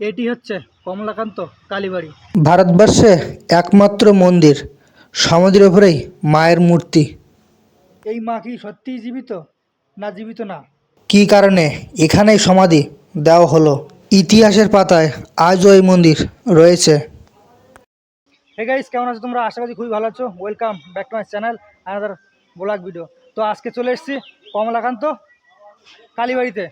এটি হচ্ছে কমলাকান্ত কালীবাড়ি। ভারতবর্ষে একমাত্র মন্দির। সমুদ্রের ওপরেই মায়ের মূর্তি। এই মা কি সত্যিই জীবিত না জীবিত না? কী কারণে এখানেই সমাধি দেওয়া হলো? ইতিহাসের পাতায় আজও এই মন্দির রয়েছে। হে গাইস কেমন আছো তোমরা? আশা করি খুবই ভালো আছো। Welcome back to my channel another vlog video তো আজকে চলে এসেছি কমলাকান্ত কালীবাড়িতে।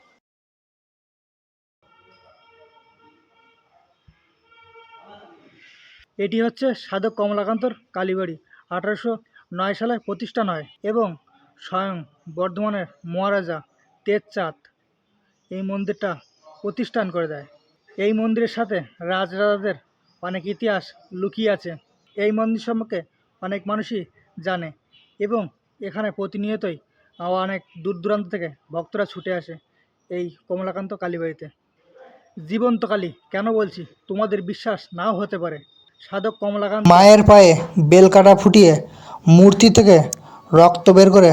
এটি হচ্ছে সাধক কমলাকান্তর কালীবাড়ি, আঠারোশো নয় সালে প্রতিষ্ঠা হয় এবং স্বয়ং বর্ধমানের মহারাজা তেজচাঁদ এই মন্দিরটা প্রতিষ্ঠান করে দেয়। এই মন্দিরের সাথে রাজরাজাদের অনেক ইতিহাস লুকিয়ে আছে। এই মন্দির সম্পর্কে অনেক মানুষই জানে এবং এখানে প্রতিনিয়তই অনেক দূর দূরান্ত থেকে ভক্তরা ছুটে আসে এই কমলাকান্ত কালীবাড়িতে। জীবন্ত কালী, কেন বলছি? তোমাদের বিশ্বাস নাও হতে পারে। সাধক কমলাকান্ত মায়ের পায়ে বেলকাটা ফুটিয়ে মূর্তি থেকে রক্ত বের করে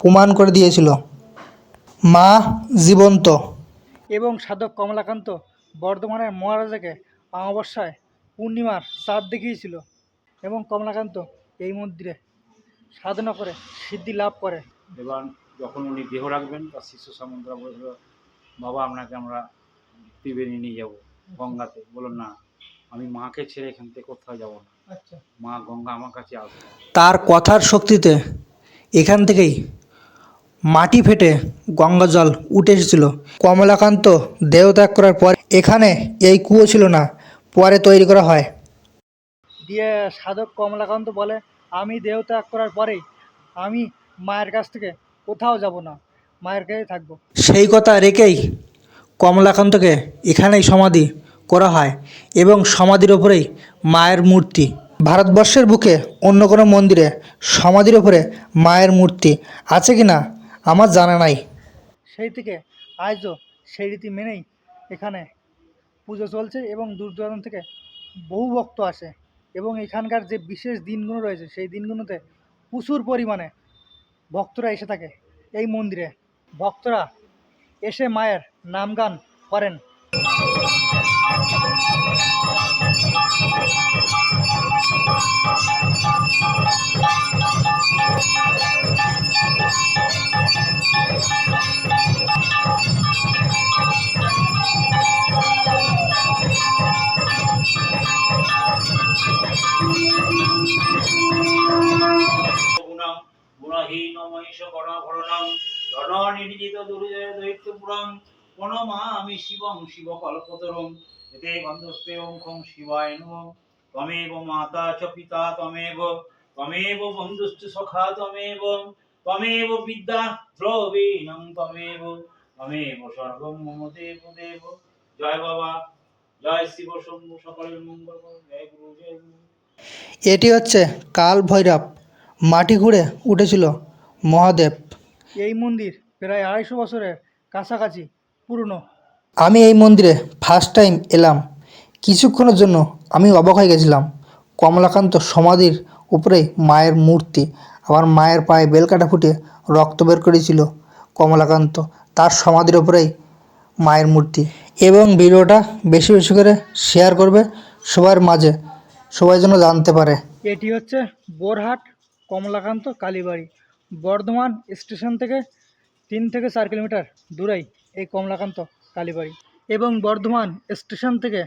প্রমাণ করে দিয়েছিল। মা জীবন্ত। এবং সাধক কমলাকান্ত বর্ধমানের মহারাজাকে অমাবস্যায় পূর্ণিমার চাঁদ দেখিয়েছিল এবং কমলাকান্ত এই মন্দিরে সাধনা করে সিদ্ধি লাভ করে। এবং যখন উনি দেহ রাখবেন বা শিশু সামন্তরা বলল বাবা আপনাকে আমরা ত্রিবেণী নিয়ে যাব গঙ্গাতে। বলুন না আমি মাকে ছেড়ে এখান থেকে কোথাও যাব না। আচ্ছা। মা গঙ্গা আমার কাছে আসবে। তার কথার শক্তিতে এখান থেকেই মাটি ফেটে গঙ্গা জল উঠে এসেছিল। কমলাকান্ত দেহত্যাগ করার পর এখানে এই কুয়ো ছিল না পরে তৈরি করা হয়। দিয়ে সাধক কমলাকান্ত বলে আমি দেহ ত্যাগ করার পরেই আমি মায়ের কাছ থেকে কোথাও যাব না মায়ের কাছে থাকব। সেই কথা রেখেই কমলাকান্তকে এখানেই সমাধি করা হয় এবং সমাধির ওপরেই মায়ের মূর্তি। ভারতবর্ষের বুকে অন্য কোনো মন্দিরে সমাধির ওপরে মায়ের মূর্তি আছে কি না আমার জানা নাই। সেই থেকে আজও সেই রীতি মেনেই এখানে পুজো চলছে এবং দূর দূরান্ত থেকে বহু ভক্ত আসে এবং এখানকার যে বিশেষ দিনগুলো রয়েছে সেই দিনগুলোতে প্রচুর পরিমাণে ভক্তরা এসে থাকে এই মন্দিরে। ভক্তরা এসে মায়ের নামগান করেন। ধন নির্জিত দুর্জয় দৈত্যপুরম প্রণমা আমি শিবং শিব কল্পতরম এতে গন্ধস্তে ওং শিবায় নম। ত্বমেব মাতা চ পিতা ত্বমেব। ত্বমেব বন্ধুশ্চ সখা ত্বমেব। ত্বমেব বিদ্যা দ্রবীণং ত্বমেব। ত্বমেব সর্বং মম দেব দেব। জয় বাবা। জয় শিব শম্ভু সকলের মঙ্গল জয় গুরু জয় গুরু। এটি হচ্ছে কাল ভৈরব। মাটি ঘুরে উঠেছিল মহাদেব। এই মন্দির প্রায় আড়াইশো বছরের কাছাকাছি। পুরনো। আমি এই মন্দিরে ফার্স্ট টাইম এলাম। কিছুক্ষণের জন্য আমি অবাক হয়ে গেছিলাম। কমলাকান্ত সমাধির উপরে মায়ের মূর্তি। আবার মায়ের পায়ে বেলকাটা ফুটে রক্ত বের করেছিল কমলাকান্ত। তার সমাধির উপরেই মায়ের মূর্তি। এবং ভিডিওটা বেশি বেশি করে শেয়ার করবে সবার মাঝে। সবাই যেন জানতে পারে। এটি হচ্ছে বোরহাট কমলাকান্ত কালীবাড়ি। বর্ধমান স্টেশন থেকে তিন থেকে চার কিলোমিটার দূরেই এই কমলাকান্ত কালীবাড়ি এবং বর্ধমান স্টেশন থেকে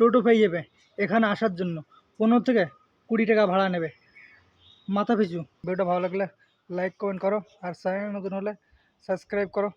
টোটো পেয়ে যাবে এখানে আসার জন্য। পনেরো থেকে কুড়ি টাকা ভাড়া নেবে। মাথা পিছু। ভিডিওটা ভালো লাগলে লাইক কমেন্ট করো আর চ্যানেল নতুন হলে সাবস্ক্রাইব করো।